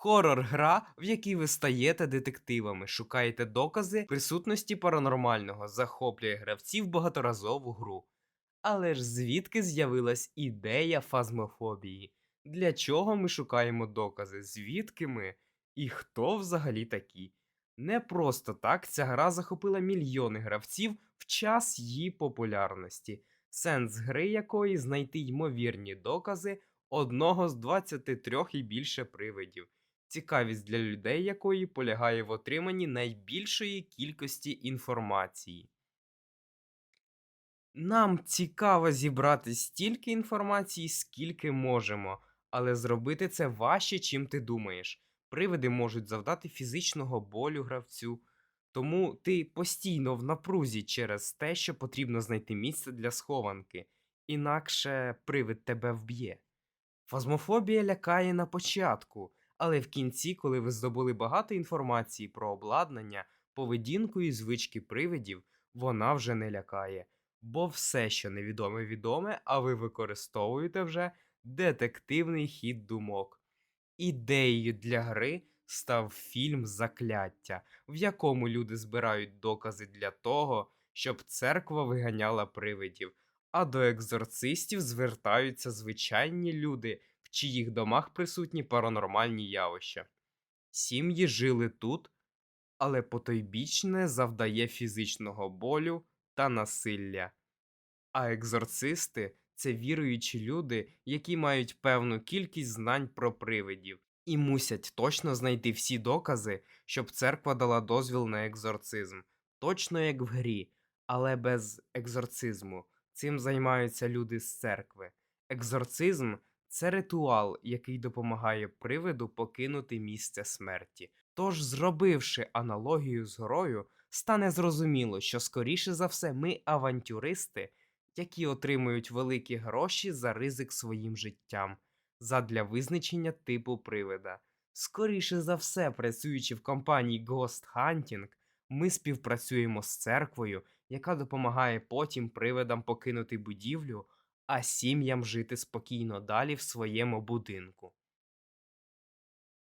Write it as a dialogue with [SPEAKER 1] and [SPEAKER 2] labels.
[SPEAKER 1] Хорор-гра, в якій ви стаєте детективами, шукаєте докази присутності паранормального, захоплює гравців багаторазову гру. Але ж звідки з'явилась ідея фазмофобії? Для чого ми шукаємо докази? Звідки ми? І хто взагалі такі? Не просто так ця гра захопила мільйони гравців в час її популярності, сенс гри якої знайти ймовірні докази одного з 23 і більше привидів, цікавість для людей якої полягає в отриманні найбільшої кількості інформації. Нам цікаво зібрати стільки інформації, скільки можемо, але зробити це важче, чим ти думаєш. Привиди можуть завдати фізичного болю гравцю, тому ти постійно в напрузі через те, що потрібно знайти місце для схованки, інакше привид тебе вб'є. Фазмофобія лякає на початку, але в кінці, коли ви здобули багато інформації про обладнання, поведінку і звички привидів, вона вже не лякає, бо все, що невідоме відоме, а ви використовуєте вже детективний хід думок. Ідеєю для гри став фільм Закляття, в якому люди збирають докази для того, щоб церква виганяла привидів, а до екзорцистів звертаються звичайні люди, в чиїх домах присутні паранормальні явища. Сім'ї жили тут, але потойбічне завдає фізичного болю та насилля. А екзорцисти це віруючі люди, які мають певну кількість знань про привидів і мусять точно знайти всі докази, щоб церква дала дозвіл на екзорцизм, точно як в грі, але без екзорцизму. Цим займаються люди з церкви. Екзорцизм це ритуал, який допомагає привиду покинути місце смерті. Тож, зробивши аналогію з грою, стане зрозуміло, що скоріше за все ми авантюристи, які отримують великі гроші за ризик своїм життям, задля визначення типу привида. Скоріше за все, працюючи в компанії Ghost Hunting, ми співпрацюємо з церквою, яка допомагає потім привидам покинути будівлю, а сім'ям жити спокійно далі в своєму будинку.